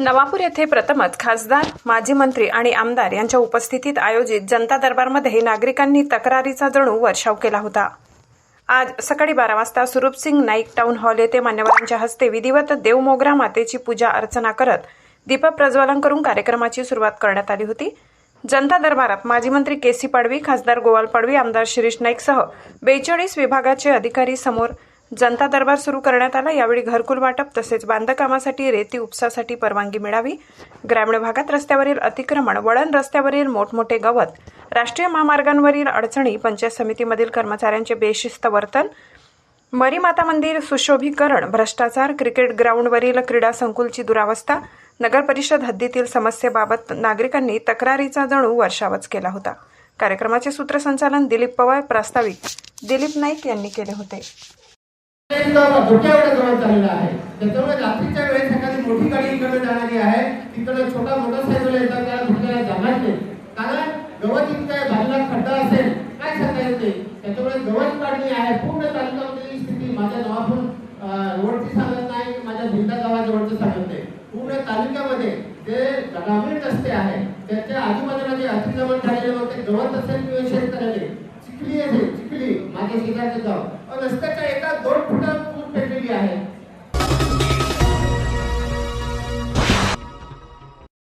नवापूर येथे प्रथमच खासदार माजी मंत्री आणि आमदार यांच्या उपस्थितीत आयोजित जनता दरबारमध्ये नागरिकांनी तक्रारीचा जणू वर्षाव केला होता. आज सकाळी बारा वाजता सुरूपसिंग नाईक टाउन हॉल येथे मान्यवरांच्या हस्ते विधिवत देवमोगरा मातेची पूजा अर्चना करत दीपक प्रज्वलन करून कार्यक्रमाची सुरुवात करण्यात आली होती. जनता दरबारात माजी मंत्री के सी पाडवी खासदार गोवाल पाडवी आमदार शिरीष नाईकसह बेचाळीस विभागाचे अधिकारी समोर जनता दरबार सुरू करण्यात आला. यावेळी घरकुल वाटप तसेच बांधकामासाठी रेती उपसासाठी परवानगी मिळावी. ग्रामीण भागात रस्त्यावरील अतिक्रमण वळण रस्त्यावरील मोठमोठे गवत राष्ट्रीय महामार्गांवरील अडचणी पंचायत समितीमधील कर्मचाऱ्यांचे बेशिस्त वर्तन मरीमाता मंदिर सुशोभीकरण भ्रष्टाचार क्रिकेट ग्राउंडवरील क्रीडा संकुलची दुरावस्था नगर परिषद हद्दीतील समस्येबाबत नागरिकांनी तक्रारीचा जणू वर्षावच केला होता. कार्यक्रमाचे सूत्रसंचालन दिलीप पवार प्रास्ताविक दिलीप नाईक यांनी केले होते. एकदम चाललेला आहे. त्याच्यामुळे रात्रीच्या वेळेस एखादी मोठी गाडी इकडे जाणारी आहे. तिकडे छोटा मोटरसायकल येतात त्याला जाणार नाही. कारण गवत इतका खड्डा असेल काय सांगता त्याच्यामुळे गवत काढणी आहे. पूर्ण स्थिती माझ्या रोडची सांगत नाही माझ्या भिंदा गावाजवळचं सांगत नाही. पूर्ण तालुक्यामध्ये जे ग्रामीण रस्ते आहे त्याच्या आजूबाजूला जे अतिक्रमण झालेले मग ते गवत असेल किंवा शेतकऱ्याने चिखली असेल चिखली माझ्या शेजारचं गाव. रस्त्याच्या